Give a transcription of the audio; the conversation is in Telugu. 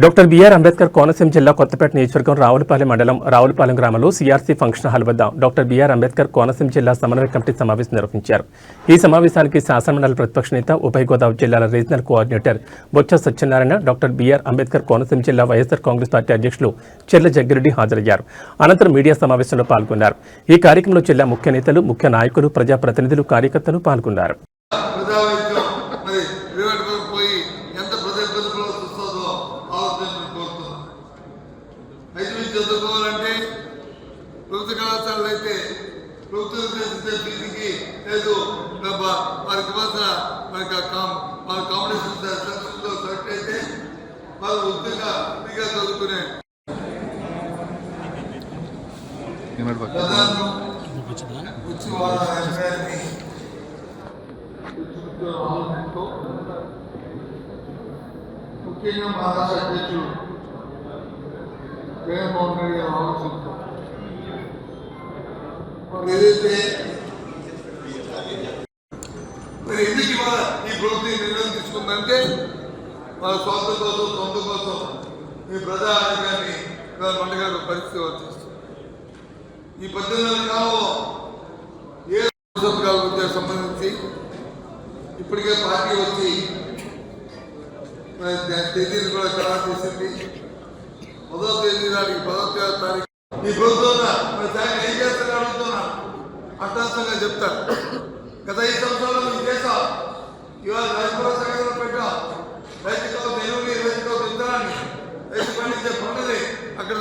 డాక్టర్ బిఆర్ అంబేద్కర్ కోనసీమ జిల్లా కొత్తపేట నియోజకవర్గం రావులపాలెం మండలం రావులపాలెం గ్రామంలో సిఆర్సీ ఫంక్షన్ హాల్ వద్ద doctor B R Ambedkar Konaseema జిల్లా సమన్వయ కమిటీ సమావేశం నిర్వహించారు. ఈ సమావేశానికి శాసనమండలి ప్రతిపక్ష నేత ఉభయ గోదావరి జిల్లాల regional coordinator Botsa Satyanarayana doctor B R Ambedkar Konaseema జిల్లా వైఎస్ఆర్ కాంగ్రెస్ పార్టీ అధ్యక్షులు చెర్ల జగ్గిరెడ్డి హాజరయ్యారు. అనంతరం మీడియా సమావేశంలో పాల్గొన్నారు. ఈ కార్యక్రమంలో జిల్లా ముఖ్య నేతలు ముఖ్య నాయకులు ప్రజాప్రతినిధులు కార్యకర్తలు పాల్గొన్నారు. ఎంత ప్రజల బతుకులో వస్తుందో ఆలోచించడం కోరుతున్నాను. ఐదు నుంచి చదువుకోవాలంటే ప్రభుత్వ కళాశాలలు అయితే ప్రభుత్వం ఉద్దేశించే ఫీజుకి లేదు. వారికి మాత్రం మనకి ఆ కాం మన కాంపిటీషన్ సర్టిఫికెట్లో సెలెక్ట్ అయితే వాళ్ళు ఉద్యోగ ఫ్రీగా చదువుకునే వచ్చి వాళ్ళ అభిప్రాయాన్ని ఆలోచనతో ముఖ్యంగా మహారాష్ట్ర అధ్యక్షుడు జగన్మోహన్ రెడ్డి గారు ఆలోచించారు. మరి ఏదైతే మరి ఎందుకు ఇవాళ ఈ ప్రభుత్వం నిర్ణయం తీసుకుందంటే మన స్వార్థ కోసం సొంత కోసం మీ ప్రజా ఆరోగ్యాన్ని ఇవాళ మండగారు పరిస్థితి వచ్చేస్తుంది ఈ పద్దెనిమిది కాలంలో ఏ సంబంధించి ఇప్పటికే పార్టీ వచ్చి తేదీలు కూడా చాలా చేసింది. పదో తేదీ నాటికి పదో తేదీ తారీఖు. ఈ ప్రభుత్వం దాన్ని ఏం చేస్తారని అడుగుతున్నా. అర్థాంతంగా చెప్తారు గత ఈ సంవత్సరాలు ఈ దేశం ఇవాళ రైతు భరోసా కేంద్రం పెట్టాం రైతుకు ఎరువులు రైతుకు విత్తనాన్ని రైతు పండించే పంటది అక్కడ